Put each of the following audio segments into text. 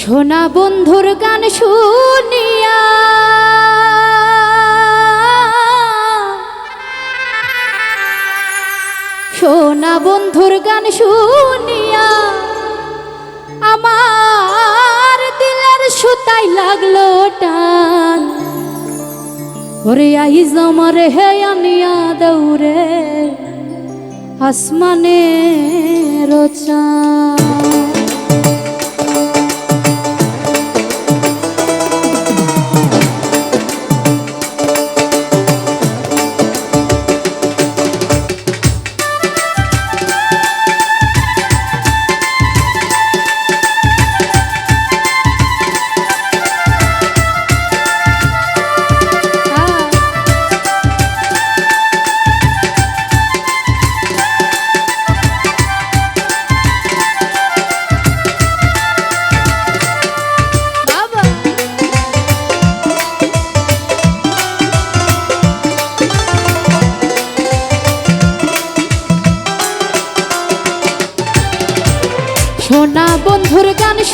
সোনা বন্ধুর গান শুনিয়া। সোনা বন্ধুর গান শুনিয়া আমার দিলের সুতাই লাগল টান। ওরে আইজ আমার হে আনিয়া দৌড়ে আসমানে রোচা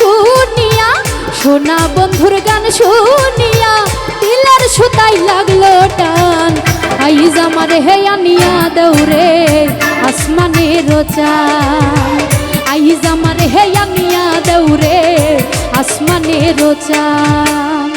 শুনিয়া, সোনা বন্ধুর গান শুনিয়া পিলার সুতাই লাগল টান। আইজ আমার হেয়া আনিয়া দৌড়ে আসমানে রোচান আইজ আমার হেয়া আনিয়া দৌড়ে আসমানে রোচান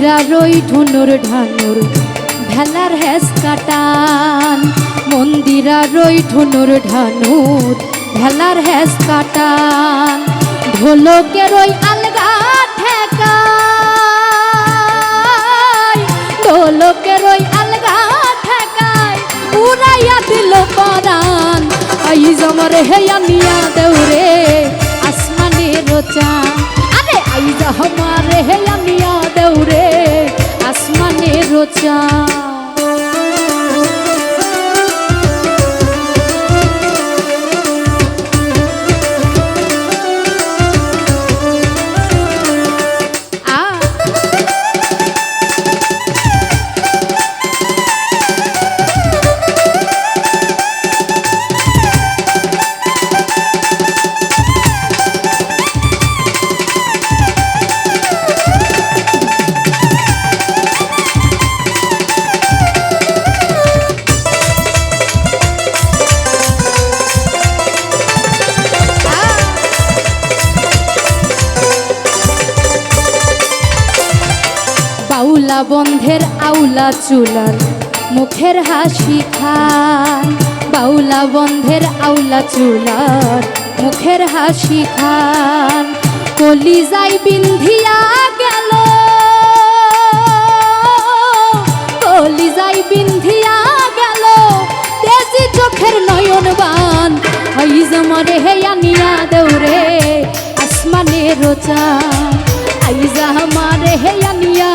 মন্দিরা রই ঢুনুর ঢানুর, ভেলার হেস কাটান। মন্দিরা রই ঢুনুর ঢানুর, ভেলার হেস কাটান। ঢোলকে রই আলগা ঠেকায় ঢোলকে রই আলগা ঠেকায় উড়াইয়া দিল পরান আইজ আমার হেয়া নিয়া দেউরে, আসমানে রোচা আরে আইজ আমার আসমানে বন্ধের আউলা চুলার মুখের হাসি খান। বাউলা বন্ধের আউলা চুলার মুখের হাসি খান। কলি যাই বিন্ধিয়া গেল কলি যাই বিন্ধিয়া গেল। তেজি চোখের নয়ন বান, হইজ মরে হে আনিয়া দৌড়ে আসমানে রোচা আইজা আমারে হে আনিয়া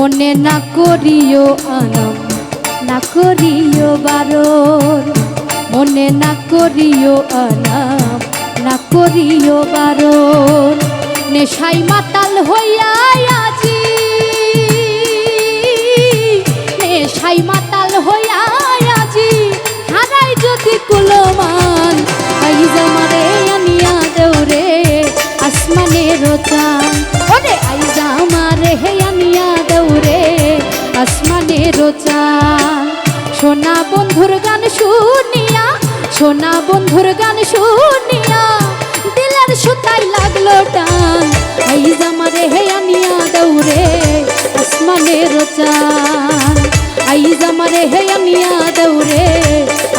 মনে না করিও আনম না করিও বারণ। মনে না করিও আনাম না করিও বারণ। নেশাই মাতাল হইয়া আজি নেশাই মাতাল হইয়া সোনা বন্ধুর গান শুনিয়া, সোনা বন্ধুর গান শুনিয়া, দিলের সুতাই লাগল টান। এই জামারে হে আনিয়া দৌড়ে আসমানের চান। আই জামারে হে আনিয়া দৌড়ে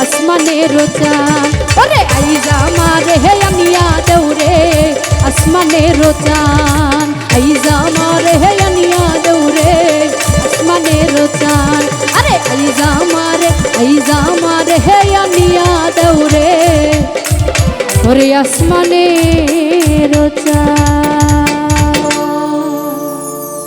আসমানের চান। ওরে আই জামারে হে আনিয়া দৌড়ে আসমানের চান। জামারে হে